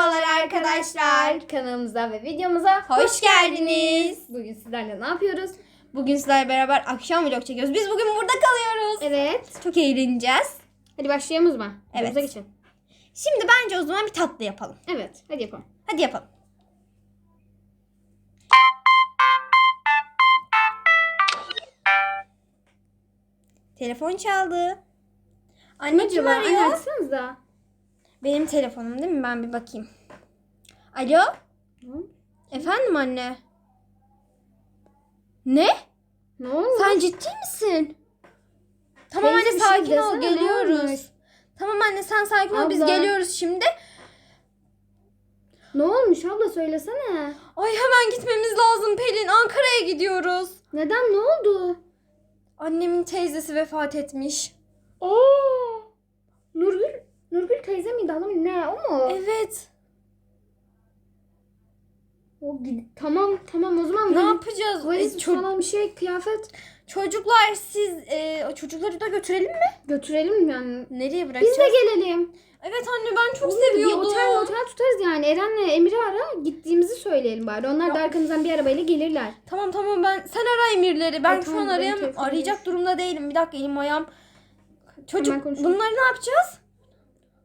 Merhabalar arkadaşlar. Kanalımıza ve videomuza Hoş geldiniz. Bugün sizlerle ne yapıyoruz? Bugün sizlerle beraber akşam vlog çekiyoruz. Biz bugün burada kalıyoruz. Evet. Çok eğleneceğiz. Hadi başlayalım o zaman. Evet. Geçelim. Şimdi bence o zaman bir tatlı yapalım. Evet. Hadi yapalım. Hadi yapalım. Telefon çaldı. Anne kim Acaba anne arıyor? Benim telefonum değil mi? Ben bir bakayım. Alo? Efendim anne? Ne? Ne oldu? Sen ciddi misin? Tamam Teyze anne bir şey sakin ol desene, ne geliyoruz. Tamam anne sen sakin ol biz Abla. geliyoruz şimdi. Ne olmuş abla söylesene. Ay hemen gitmemiz lazım Pelin. Ankara'ya gidiyoruz. Neden ne oldu? Annemin teyzesi vefat etmiş. Oo. Nurgül. Nurgül teyze miydi hanım ne o mu? Evet. O gid- tamam tamam o zaman Ne valiz- yapacağız? valiz E, ço- falan bir şey kıyafet çocuklar siz e, çocukları da götürelim mi? götürelim yani. Nereye Biz bırakacağız? de gelelim. Evet anne ben çok Olur, seviyordum. Bir otel otel tutarız yani. Eren'le Emir'i ara gittiğimizi söyleyelim bari. Onlar da Ya. arkamızdan bir arabayla gelirler. Tamam tamam ben sen ara emirleri. Ben Ay, şu tamam, an arayam arayacak durumda değilim. Bir dakika elim ayağım. Çocuk bunları ne yapacağız?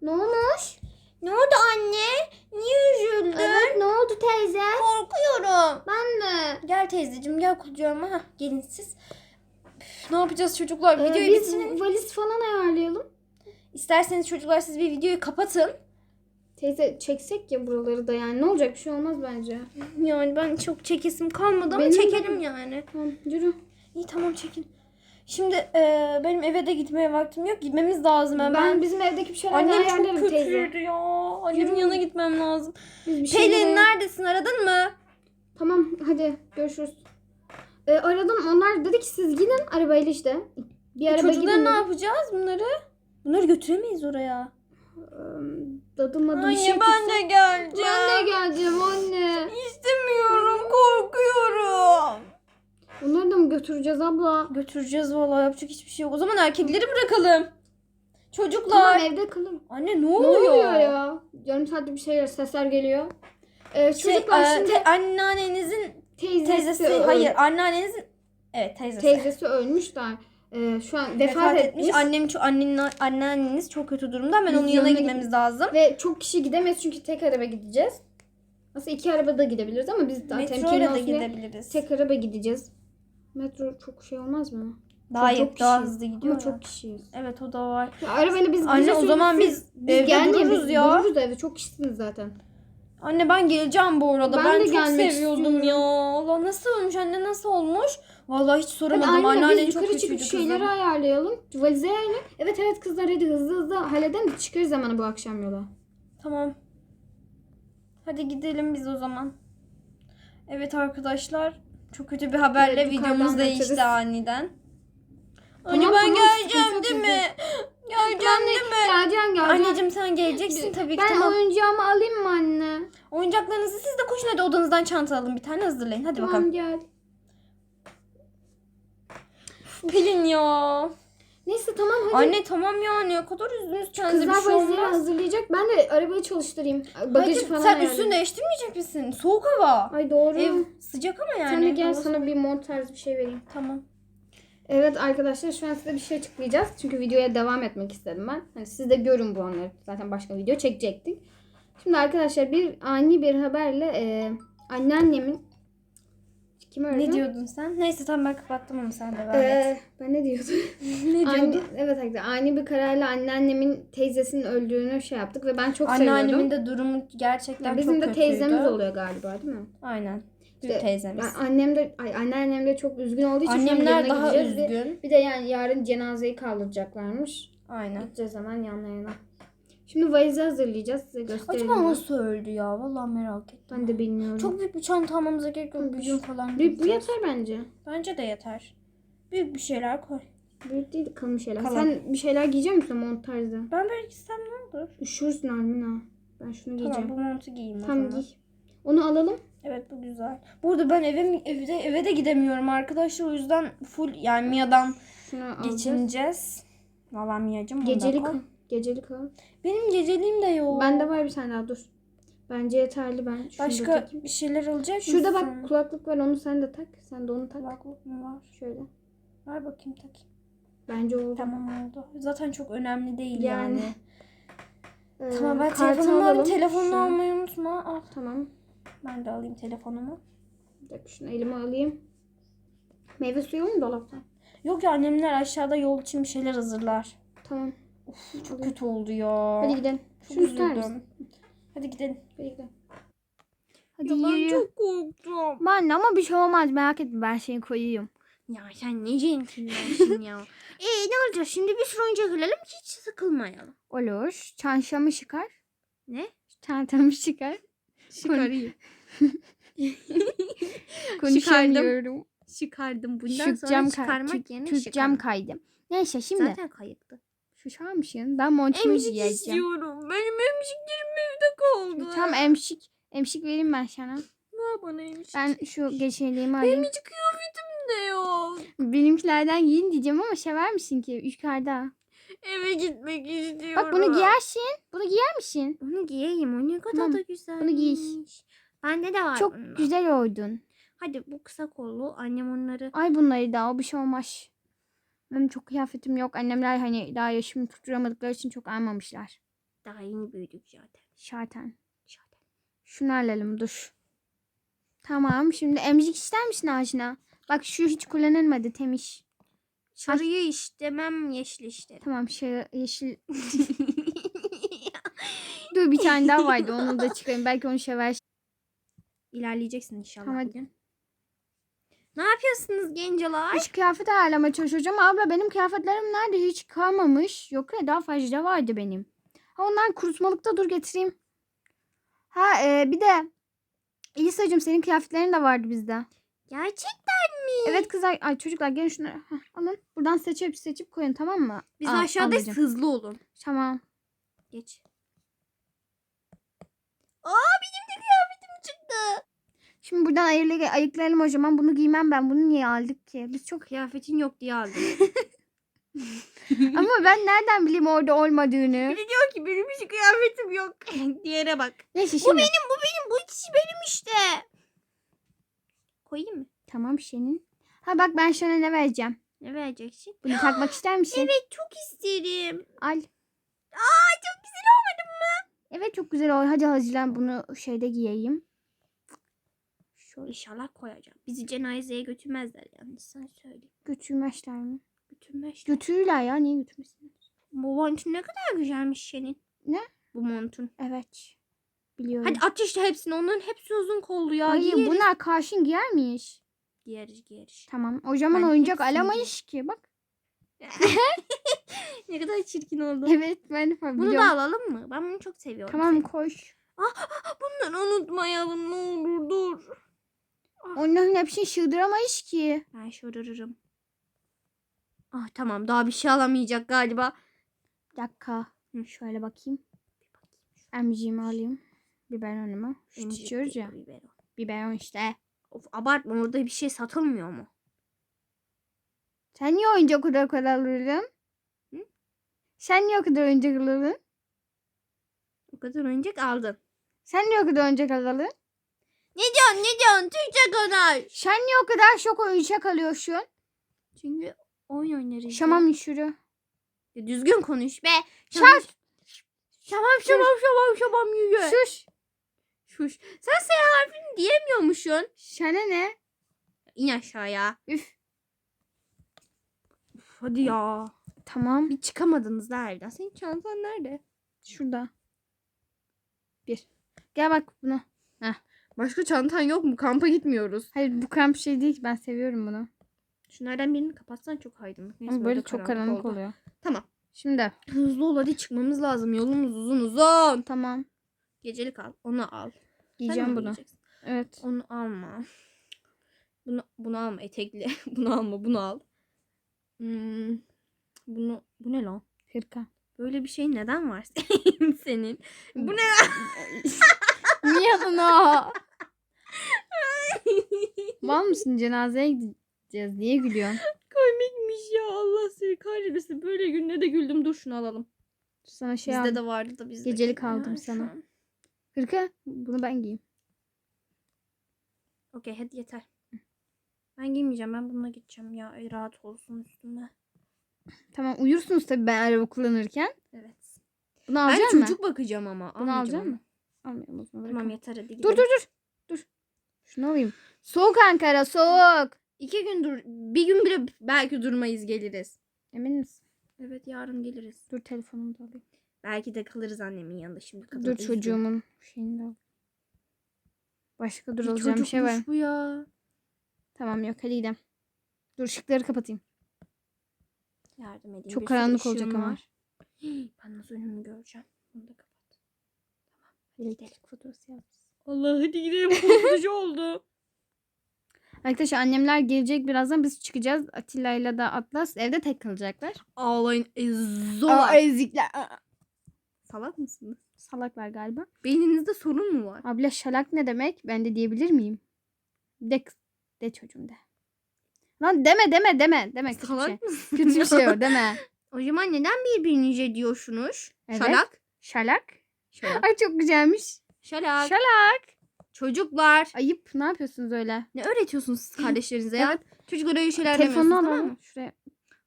Ne olmuş? Ne oldu anne? Niye üzüldün? Evet ne oldu teyze? Korkuyorum. Ben de. Gel teyzeciğim gel kucağıma. Gelin siz. Üf, ne yapacağız çocuklar? Ee, Videoyu biz bitirin. valiz falan ayarlayalım. İsterseniz çocuklar siz bir videoyu kapatın. Teyze çeksek ya buraları da yani. Ne olacak bir şey olmaz bence. Yani ben çok çekesim kalmadı ama Benim de- çekelim yani. Tamam yürü. İyi tamam çekin. Şimdi e, benim eve de gitmeye vaktim yok. Gitmemiz lazım hemen. Ben bizim evdeki bir şeyler Annem çok teyze. kötüydü ya. Annemin Yürü. yanına gitmem lazım. Biz bir Pelin neredesin aradın mı? Tamam hadi görüşürüz. Ee, aradım onlar dedi ki siz gidin arabayla işte. Bir araba Çocuklara gidin ne yapacağız bunları? Bunları götüremeyiz oraya. Ee, Dadım adı bir Anne şey ben de geleceğim. Ben de geleceğim anne. İstemiyorum korkuyorum. Onları da mı götüreceğiz abla? Götüreceğiz vallahi yapacak hiçbir şey yok. O zaman erkekleri bırakalım. Çocuklar. Tamam evde kalın. Anne ne Ne oluyor? oluyor ya? Yarım saattir bir şeyler sesler geliyor. Ee, Şey, çocuklar e, şimdi te- anneannenizin teyzesi, teyzesi, öl- hayır anneannenizin evet teyzesi. teyzesi ölmüşler. Ee, şu an vefat, vefat etmiş. etmiş. Annem çok annenin anneanneniz çok kötü durumda. Hemen Biz onun yanına gitmemiz lazım. Ve çok kişi gidemeyiz çünkü tek araba gideceğiz. Aslında iki arabada gidebiliriz ama biz temkinli Metroyla da gidebiliriz. tek araba gideceğiz. Metro çok şey olmaz mı? daha çok iyi, daha kişiyiz. hızlı gidiyor. Ama ya. çok kişiyiz. Evet o da var. Ya arabayla biz Anne, o zaman söylesiniz. biz evde gelmeyin, dururuz biz ya. Dururuz evde çok kişisiniz zaten. Anne ben geleceğim bu arada. Ben Ben, de çok gelmek seviyordum istiyorum. ya. Allah nasıl olmuş anne nasıl olmuş? Vallahi hiç Hadi soramadım. anne Anneannen biz çok yukarı çıkıp şeyleri kızım. ayarlayalım. Valize ayarlayalım. Evet evet kızlar hadi hızlı hızlı halledelim. de Çıkarız hemen bu akşam yola. Tamam. Hadi gidelim biz o zaman. Evet arkadaşlar. Çok kötü bir haberle Evet, videomuz değişti kaçarız. aniden. Anne Tamam, ben tamam, geleceğim değil mi? Geleceğim değil mi? Geleceğim geleceğim. Anneciğim sen geleceksin tabii ki. ben tamam. oyuncağımı alayım mı anne? Oyuncaklarınızı siz de koşun hadi odanızdan çanta alın bir tane hazırlayın. Hadi Tamam bakalım. gel. Pelin ya. Neyse tamam hadi. Anne tamam ya ne kadar üzgünüz kendinize bir Kızlar şey valizleri olmaz. hazırlayacak. Ben de arabayı çalıştırayım. Bagajı Hayır, falan sen ayarlayayım. üstünü değiştirmeyecek misin? Soğuk hava. Ay doğru. Ev sıcak ama yani. Sen de gel Hava sana bir mont tarzı bir şey vereyim. Tamam. Evet arkadaşlar şu an size bir şey açıklayacağız. Çünkü videoya devam etmek istedim ben. Hani siz de görün bu anları. Zaten başka video çekecektik. Şimdi arkadaşlar bir ani bir haberle e, anneannemin kim öldü? Ne diyordun sen? Neyse tamam ben kapattım onu sen devam et. Ee, ben ne diyordum? ne ani, diyordun? evet arkadaşlar ani bir kararla anneannemin teyzesinin öldüğünü şey yaptık ve ben çok Anneannemin seviyordum. de durumu gerçekten Ya bizim çok de kötüydü. teyzemiz oluyor galiba değil mi? Aynen. İşte, teyzemiz. Yani annem de ay, anneannem de çok üzgün olduğu için Annemler daha gideceğiz. Bir- üzgün. Bir de yani yarın cenazeyi kaldıracaklarmış. Aynen. Gideceğiz hemen yanlarına. Şimdi valizi hazırlayacağız. Size göstereyim. Acaba nasıl öldü ya? Vallahi merak ettim. Ben de bilmiyorum. Çok büyük bir çanta almamıza gerek yok. Bir gün falan Büyük, bu yeter bence. Bence de yeter. Büyük bir şeyler koy. Büyük değil kalın şeyler. Kalın. Sen bir şeyler giyecek misin mont tarzı? Ben böyle gitsem ne olur? Üşürsün Almina. Ben şunu giyeceğim. Tamam bu montu giyeyim o Tamam zaman. giy. Onu alalım. Evet bu güzel. Burada ben eve evde eve de gidemiyorum arkadaşlar. O yüzden full yani Mia'dan Şunu geçineceğiz. Valla Mia'cım Gecelik. Gecelik al. Benim geceliğim de yok. Bende var bir tane daha dur. Bence yeterli ben. Şunu da Başka takayım. bir şeyler alacak Şurada mısın? bak kulaklık var onu sen de tak. Sen de onu tak. Kulaklık mı var? Şöyle. Ver bakayım takayım. Bence oldu. Tamam oldu. Zaten çok önemli değil Yani. yani. Ee, Tamam ben telefonumu alayım. alalım. Telefonunu almayı unutma. Al. Tamam. Ben de alayım telefonumu. Bir dakika şunu elime alayım. Meyve suyu mu dolapta? Yok ya annemler aşağıda yol için bir şeyler hazırlar. Tamam. Çok kötü oldu ya. Hadi gidelim. Çok Şunu üzüldüm. Hadi gidelim. Hadi gidelim. Hadi Ya ben çok korktum. Ben de ama bir şey olmaz merak etme ben seni koyayım. Ya sen ne centilmensin ya. Eee ne olacak şimdi bir sürü oyuncak alalım hiç sıkılmayalım. Olur. Çanşamı çıkar. Ne? Çantamı çıkar. Çıkarayım. Konuşamıyorum. Çıkardım. Bundan Çıkacağım sonra kay- çıkarmak çık- yerine çıkarmak. kaydım. Neyse şimdi. Zaten kayıktı. Şuşarmışsın. Ben montumu Emzik giyeceğim. istiyorum. Benim emziklerim evde kaldı. Tamam emşik. Emşik vereyim ben sana. Ver bana emzik. Ben şu geçirliğimi alayım. Benim hiç kıyafetim de yok. Benimkilerden giyin diyeceğim ama sever misin ki? Yukarıda. Eve gitmek istiyorum. Bak bunu giyersin. Bunu giyer misin? Bunu giyeyim. O ne kadar Tamam, da güzel. bunu giy. Bende de var Çok bundan. güzel oldun. Hadi bu kısa kollu. Annem onları Ay bunları da o bir şey olmaz. Benim çok kıyafetim yok. Annemler hani daha yaşımı tutturamadıkları için çok almamışlar. daha yeni büyüdük zaten. Şarten. Zaten. Şunu alalım dur. Tamam şimdi emzik ister misin ağacına? Bak şu hiç kullanılmadı temiz. Sarıyı istemem, yeşil isterim. Tamam şey yeşil. Dur bir tane daha vardı onu da çıkarayım. Belki onu sever. İlerleyeceksin inşallah Tamam, bugün. Ne yapıyorsunuz gencolar? Hiç kıyafet ayarlamaya çalışacağım. Abla benim kıyafetlerim nerede hiç kalmamış. Yok ya daha fazla vardı benim. Ha onlar kurutmalıkta dur getireyim. Ha e, bir de İsa'cığım senin kıyafetlerin de vardı bizde. Gerçekten mi? Evet kızlar ay çocuklar gelin şunları Heh, alın. Buradan seçip seçip koyun tamam mı? Biz Al, aşağıdayız ablacığım. hızlı olun. Tamam. Geç. Aa benim de kıyafetim çıktı. Şimdi buradan ayırla, ayıklayalım o zaman. Bunu giymem ben. Bunu niye aldık ki? Biz çok... Kıyafetin yok diye aldım. Ama ben nereden bileyim orada olmadığını? Bir de diyor ki benim hiç kıyafetim yok. Diğere bak. Neyse Bu şimdi. benim bu benim bu ikisi benim işte. Koyayım mı? Tamam senin. Ha bak ben sana ne vereceğim. Ne vereceksin? Bunu takmak ister misin? Evet çok isterim. Al. Aa çok güzel olmadı mı? Evet çok güzel oldu. Hadi hazırlan bunu şeyde giyeyim. Şu inşallah koyacağım. Bizi cenazeye götürmezler yalnız sen söyle. Götürmezler mi? Götürmezler. Götürürler ya. Niye götürmesinler? Bu montun ne kadar güzelmiş senin. Ne? Bu montun. Evet. Biliyorum. Hadi at işte hepsini. Onların hepsi uzun kollu ya. Hayır Giyeriz. bunlar karşın giyer Giyeriz giyeriz. Tamam. O zaman Ben oyuncak alamayız ki. Bak. ne kadar çirkin oldu. Evet ben de Bunu biliyorum. da alalım mı? Ben bunu çok seviyorum. Tamam koş. Bunları unutmayalım ne olur dur. Onların hepsini sığdıramayız ki. Ben şurarırım. Ah tamam daha bir şey alamayacak galiba. Bir dakika. Hı. Şöyle bakayım. Emciğimi alayım. Biberonumu. Şu Emcik içiyoruz ya. biberon. Biberon işte. Of abartma orada bir şey satılmıyor mu? Sen niye oyuncak o kadar kadar alırdın? Hı? Sen niye o kadar oyuncak alırdın? O kadar oyuncak aldın. Sen niye o kadar oyuncak alırdın? Ne diyorsun ne diyorsun Türkçe konuş. Sen niye o kadar çok oyuncak alıyorsun? Çünkü oyun oynarız. Şamam şuru. Ya düzgün konuş be. Şart. Şamam şamam şamam şamam yürü. Şuş. Şuş. Sen S harfini diyemiyormuşsun. Sana ne? İn aşağıya. Üf. Uf, hadi ya. Tamam. Bir çıkamadınız da evden. Senin çantan nerede? Şurada. Bir. Gel bak buna. Başka çantan yok mu? Kampa gitmiyoruz. Hayır bu kamp şey değil ki ben seviyorum bunu. Şunlardan birini kapatsan çok aydınlık. Neyse, Ama böyle çok karanlık oldu. oluyor. Tamam. Şimdi. Hızlı ol hadi çıkmamız lazım. Yolumuz uzun uzun. Tamam. Gecelik al. Onu al. Sen Giyeceğim onu bunu. Evet. Onu alma. Bunu, bunu alma etekli. bunu alma bunu al. Hmm, bunu bu ne lan? Hırka. Böyle bir şey neden var senin? Bu ne? Niye bunu? Mal mısın cenazeye gideceğiz. Niye gülüyorsun? Komikmiş ya Allah seni kahretmesin. Böyle günde de güldüm. Dur şunu alalım. Sana şey Bizde aldım. de vardı da bizde. Gecelik aldım sana. an. Hırka. Bunu ben giyeyim. Okey hadi yeter. Ben giymeyeceğim. Ben bununla gideceğim ya. Ay, rahat olsun üstüme. Tamam uyursunuz tabii ben araba kullanırken. Evet. Bunu Ben alacak mısın? çocuk bakacağım ama. Bunu almayacağım alacak onu. mısın? Almayalım o zaman. Tamam bırakalım. yeter hadi gidelim. Dur dur dur. Dur. Şunu alayım. Soğuk Ankara soğuk. İki gün dur. Bir gün bile belki durmayız geliriz. Emin misin? Evet yarın geliriz. Dur telefonumu da alayım. Belki de kalırız annemin yanında şimdi kadın. Dur çocuğumun şeyini de al. Başka dur alacağım bir şey var. bu ya. Tamam yok hadi gidelim. Dur ışıkları kapatayım. Yardım edeyim. Çok Bir karanlık olacak ışığım ama. var. Hii, Ben nasıl önümü göreceğim? Bunu da kapat. Elektrik faturası yazmış. Allah hadi gidelim. Korkutucu oldu. Arkadaşlar annemler gelecek birazdan biz çıkacağız. Atilla ile de Atlas evde tek kalacaklar. Ağlayın. Ezo. Aa, ezikler. Aa, Salak mısınız? Salaklar galiba. Beyninizde sorun mu var? Abla şalak ne demek? Ben de diyebilir miyim? De, de çocuğum de. Lan deme deme deme. Deme kötü bir şey. Salak mısın? Kötü bir şey o deme. O zaman neden birbirinize diyorsunuz? Evet. Şalak. Şalak. Şalak. Ay çok güzelmiş. Şalak. Şalak. Çocuklar. Ayıp ne yapıyorsunuz öyle? Ne öğretiyorsunuz siz kardeşlerinize ya? Çocuklara öyle şeyler Telefonunu demiyorsunuz alalım. tamam mı? Şuraya.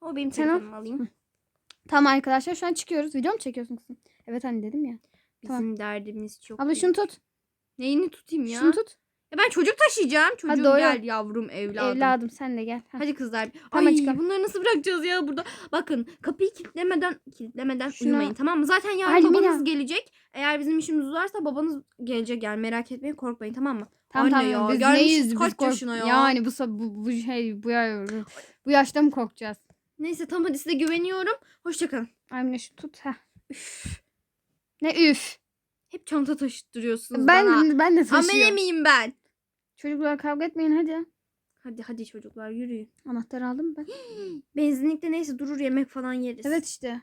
O benim Sen al. telefonumu alayım. Tamam arkadaşlar şu an çıkıyoruz. Video mu çekiyorsun kızım? Evet anne dedim ya. Bizim Tamam. derdimiz çok. Abla büyük. şunu tut. Neyini tutayım ya? Şunu tut. Ya ben çocuk taşıyacağım. Çocuğum doğru. gel yavrum evladım. Evladım sen de gel. Hadi kızlar. Tamam, Ay çıkalım. bunları nasıl bırakacağız ya burada? Bakın kapıyı kilitlemeden kilitlemeden Şuna- uyumayın tamam mı? Zaten yarın Ay, babanız gelecek. Eğer bizim işimiz uzarsa babanız gelecek yani merak etmeyin korkmayın tamam mı? Tamam Anne tamam ya, biz neyiz kaç kork- yaşına ya? Yani bu, sa- bu, bu şey bu, ya- bu yaşta mı korkacağız? Neyse tamam hadi size güveniyorum. Hoşçakalın. Anne şu tut. Heh. Ne üf. Hep çanta taşıttırıyorsunuz Ben bana. ben de Amele taşıyorum. miyim ben? Çocuklar kavga etmeyin hadi. Hadi hadi çocuklar yürüyün. Anahtarı aldım ben. Benzinlikte neyse durur yemek falan yeriz. Evet işte.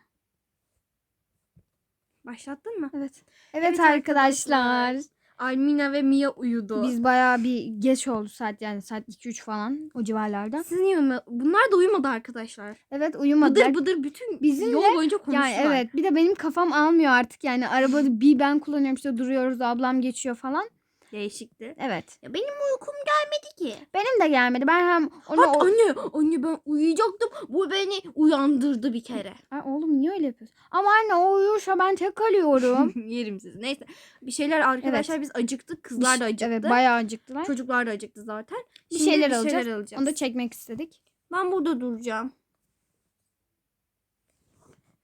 Başlattın mı? Evet. Evet, Evet arkadaşlar. arkadaşlar. Almina ve Mia uyudu. Biz bayağı bir geç oldu saat yani saat 2-3 falan o civarlarda. Siz niye uyuma- Bunlar da uyumadı arkadaşlar. Evet uyumadılar. Bıdır bıdır bütün Bizimle- yol boyunca konuştular. Yani evet bir de benim kafam almıyor artık yani arabada bir ben kullanıyorum işte duruyoruz ablam geçiyor falan. Değişikti. Evet. Ya benim uykum gelmedi ki. Benim de gelmedi. Ben hem onu Hatta o- anne, anne ben uyuyacaktım. Bu beni uyandırdı bir kere. Ay oğlum niye öyle yapıyorsun? Ama anne o uyursa ben tek kalıyorum. Yerim sizi. Neyse. Bir şeyler arkadaşlar biz acıktık. Kızlar da acıktı. Evet bayağı acıktılar. Çocuklar da acıktı zaten. Bir Şimdi şeyler alacağız. alacağız. Onu da çekmek istedik. Ben burada duracağım.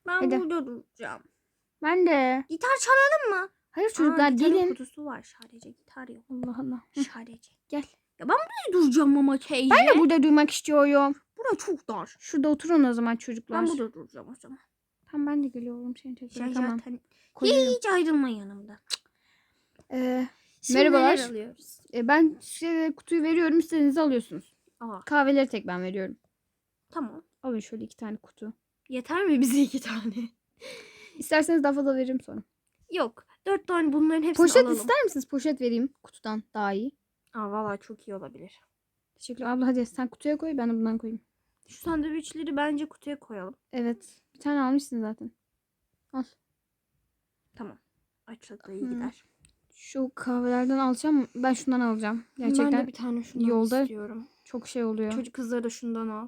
Ben Hadi. burada duracağım. Ben de. Gitar çalalım mı? Hayır Aa, çocuklar gitarın gelin. kutusu var. Sadece gitar yok. Allah Allah. Sadece. Gel. Ya ben burada duracağım ama teyze. Ben de burada duymak istiyorum. Burası çok dar. Şurada oturun o zaman çocuklar. Ben burada duracağım o zaman. Tamam ben de geliyorum seni Sen çocuklar. Tamam. zaten Koyuyorum. hiç ayrılma yanımda. Ee, Şimdi Merhabalar. neler alıyoruz? e, ben size kutuyu veriyorum istediğinizi alıyorsunuz. Aa, Kahveleri tek ben veriyorum. tamam. Alın şöyle iki tane kutu. Yeter mi bize iki tane? İsterseniz daha fazla veririm sonra. Yok. Dört tane bunların hepsini Poşet alalım. ister misiniz? Poşet vereyim kutudan daha iyi. Aa, valla çok iyi olabilir. Teşekkürler. Abla hadi sen kutuya koy ben de bundan koyayım. Şu sandviçleri bence kutuya koyalım. Evet. Bir tane almışsın zaten. Al. Tamam. Açlıkla iyi Hı. gider. Şu kahvelerden alacağım. Ben şundan alacağım. Gerçekten ben de bir tane şundan yolda- istiyorum. çok şey oluyor. Çocuk kızlara da şundan al.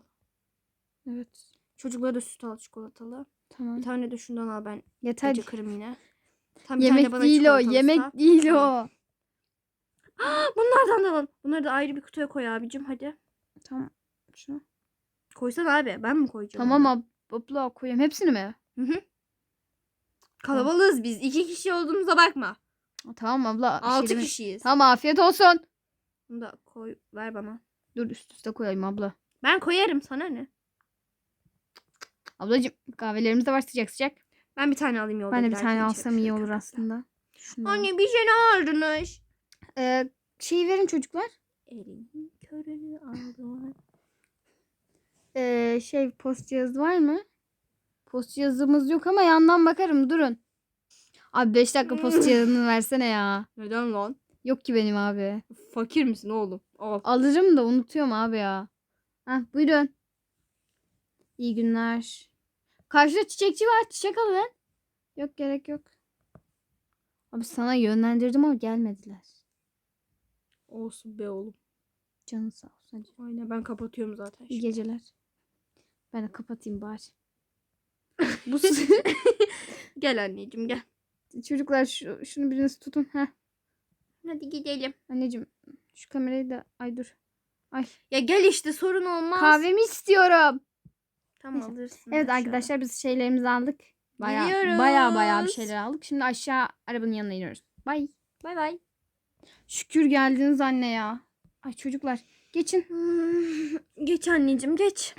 Evet. Çocuklara da süt al çikolatalı. Tamam. Bir tane de şundan al ben Yeter. acıkırım yine. Tam bir tane de Yemek bana değil o. Yemek al. değil o. Bunlardan da alalım. Bunları da ayrı bir kutuya koy abicim hadi. Tamam. Şunu. Koysana abi ben mi koyacağım? Tamam ab- abla koyayım. Hepsini mi? Hı hı. Kalabalığız biz. İki kişi olduğumuza bakma. Tamam abla. bir şey Altı kişiyiz. Tamam afiyet olsun. Bunu da koy ver bana. Dur üst üste koyayım abla. Ben koyarım sana ne? Ablacığım kahvelerimiz de var sıcak sıcak. Ben bir tane alayım yolda Ben de bir giderken tane alsam iyi olur kahve. aslında. Şunu. Anne bir şey ne aldınız? Ee, şeyi verin çocuklar. Elin körünü aldılar. Ee, şey post cihazı var mı? Post cihazımız yok ama yandan bakarım durun. Abi 5 dakika post cihazını versene ya. Neden lan? Yok ki benim abi. Fakir misin oğlum? Al. Alırım da unutuyorum abi ya. Hah buyurun. İyi günler. Karşıda çiçekçi var. Çiçek alın. Yok gerek yok. Abi sana yönlendirdim ama gelmediler. Olsun be oğlum. Canın sağ olsun. Aynen ben kapatıyorum zaten. İyi geceler. Ben de kapatayım bari. Bu Gel anneciğim gel. Çocuklar şu, şunu biriniz tutun. Heh. Hadi gidelim. Anneciğim şu kamerayı da ay dur. Ay Ya gel işte sorun olmaz. kahvemi istiyorum. Tamam Neyse. alırsın. Evet aşağı. arkadaşlar biz şeylerimizi aldık. Baya Gidiyoruz. baya baya bir şeyler aldık. Şimdi aşağı arabanın yanına iniyoruz. Bay. Bay bay. Şükür geldiniz anne ya. Ay çocuklar geçin. Hmm, Geç anneciğim geç.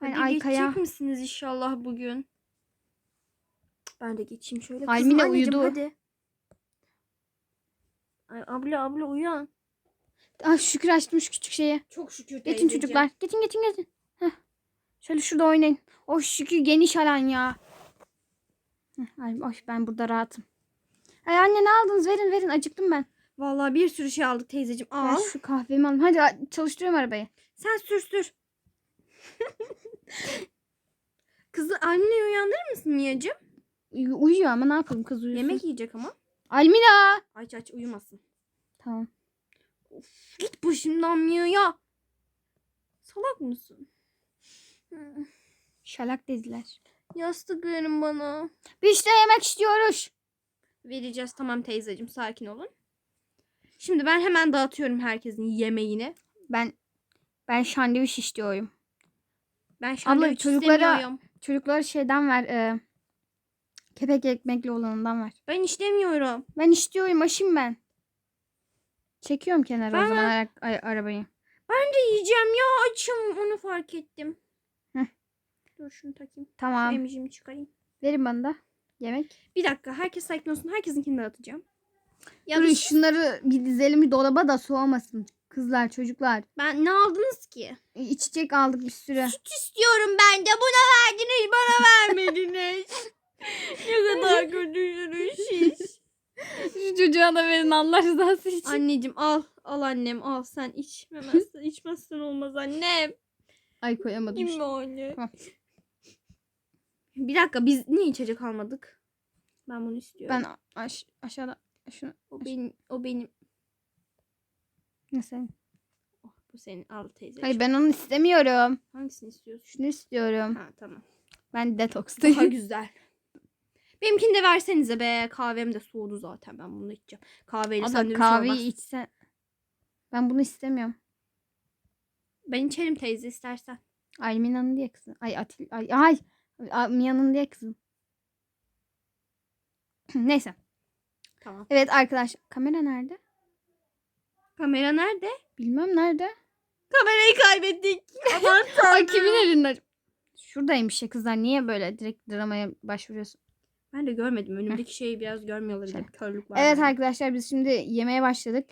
Hadi Ayka'ya- geçecek misiniz inşallah bugün? Ben de geçeyim şöyle. Almine uyudu. Hadi. Ay, abla abla uyan. Ah şükür açtım şu küçük şeyi. Çok şükür Geçin çocuklar. Geçin geçin geçin. Şöyle şurada oynayın. Oh şükür geniş alan ya. Ay, ay, ben burada rahatım. Ay anne ne aldınız? Verin verin acıktım ben. Vallahi bir sürü şey aldık teyzeciğim. Ben Al. şu kahvemi alayım. Hadi çalıştırıyorum arabayı. Sen sür sür. Kızı Almine'yi uyandırır mısın Mia'cığım? Uy- uyuyor ama ne yapalım kız uyusun. Yemek yiyecek ama. Almina. Aç aç uyumasın. Tamam. Git başımdan Mia ya. Salak mısın? Şalak dediler. Yastık verin bana. Biz de yemek istiyoruz. Vereceğiz tamam teyzeciğim sakin olun. Şimdi ben hemen dağıtıyorum herkesin yemeğini. Ben ben şandviç istiyorum. Ben şandviç çocuklara- istemiyorum. Çocuklara şeyden ver. E, kepek ekmekli olanından ver. Ben istemiyorum. Ben istiyorum aşım ben. Çekiyorum kenara Ben- o zaman ara- ay- arabayı. Ben de yiyeceğim ya açım onu fark ettim. Dur şunu takayım. Şu Tamam. emicimi çıkarayım. Verin bana da yemek. Bir dakika herkes sakin olsun. Herkesinkini dağıtacağım. Ya biz- şunları bir dizelim bir dolaba da soğumasın. Kızlar çocuklar. ben ne aldınız ki? İçecek aldık bir sürü. Süt istiyorum ben de. Buna verdiniz bana vermediniz. ne kadar kötüsünüz siz. Şu çocuğa da verin Allah rızası için. Anneciğim al. Al annem al. Sen içmemezsen içmezsen olmaz annem. Ay koyamadım. Değil mi anne? Tamam. Bir dakika biz niye içecek almadık? Ben bunu istiyorum. Ben aş- aşağıda şunu o benim o benim. ne sen? Oh, bu senin al teyze. Hayır ben onu istemiyorum. Hangisini istiyorsun? Şunu istiyorum. Ha tamam. Ben detokstayım. Daha güzel. Benimkini de versenize be. Kahvem de soğudu zaten. Ben bunu içeceğim. Kahveyle sandviç kahveyi olmaz. içsen. Ben bunu istemiyorum. Ben içerim teyze istersen. Ay Mina'nın diye kızım. Ay Atil. Ay ay. Mia'nın diye kızım. Neyse. Tamam. Evet arkadaş. Kamera nerede? Kamera nerede? Bilmem nerede. Kamerayı kaybettik. Aman Ay kimin elinde? Şuradaymış ya kızlar. Niye böyle direkt dramaya başvuruyorsun? Ben de görmedim. Önümdeki şeyi biraz görmüyorlar. Şey. Bir körlük var. Evet bende. arkadaşlar biz şimdi yemeğe başladık.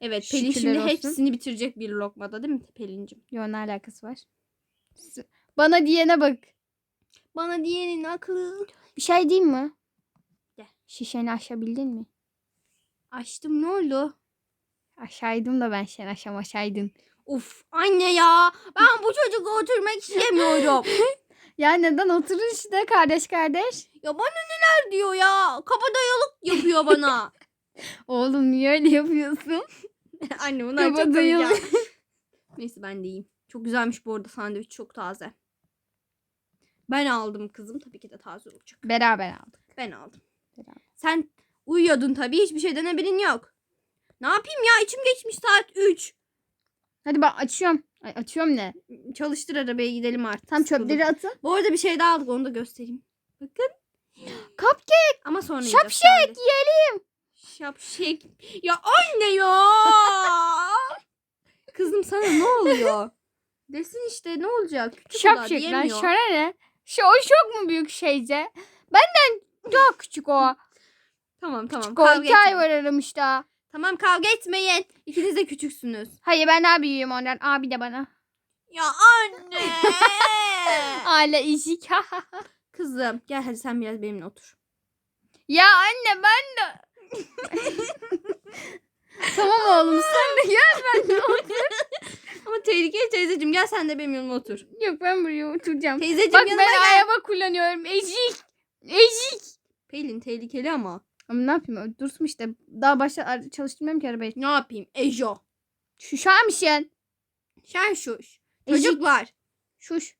Evet Pelin Şükürler şimdi olsun. hepsini bitirecek bir lokmada değil mi Pelin'cim? Yo ne alakası var? Bana diyene bak. Bana diyenin aklı. Bir şey diyeyim mi? De. Şişeni aşabildin mi? Açtım ne oldu? Aşağıydım da ben sen aşam aşaydın. Uf anne ya. Ben bu çocukla oturmak istemiyorum. Ya neden oturun işte kardeş kardeş. ya bana neler diyor ya. Kabadayılık yapıyor bana. Oğlum niye öyle yapıyorsun? anne komik ya. Neyse ben de yiyeyim. Çok güzelmiş bu arada sandviç çok taze. Ben aldım kızım. Tabii ki de taze olacak. Beraber aldık. Ben aldım. Beraber. Sen uyuyordun tabii. Hiçbir şeyden haberin yok. Ne yapayım ya? İçim geçmiş saat 3. Hadi bak açıyorum. Ay, açıyorum ne? Çalıştır arabaya gidelim artık. Tam çöpleri atın. Bu arada bir şey daha aldık onu da göstereyim. Bakın. Cupcake. Ama sonra. Şapşek yiyelim. Şapşek. Ya anne ya. Kızım sana ne oluyor? Desin işte ne olacak? Küçük Şapşek lan şana ne? Şu, o çok mu büyük şeyce? Benden daha küçük o. Tamam tamam. Küçük o. kavga İki ay etmeyin. var aramışta. Tamam kavga etmeyin. İkiniz de küçüksünüz. Hayır ben daha büyüğüm ondan. Abi de bana. Ya anne. Aile işik. Kızım gel hadi sen biraz benimle otur. ya anne ben de. tamam oğlum sen de gel ben de otur. Ama tehlikeli teyzeciğim gel sen de benim yanıma otur. Yok ben buraya oturacağım. Teyzeciğim Bak ben gel. araba kullanıyorum. Ezik. Ezik. Pelin tehlikeli ama. Ama ne yapayım? Dursun işte. Daha başta ar- çalıştırmıyorum ki arabayı. Ne yapayım? Ejo. Şuşamışsın. Sen şuş. Ezik. Çocuklar. Şuş.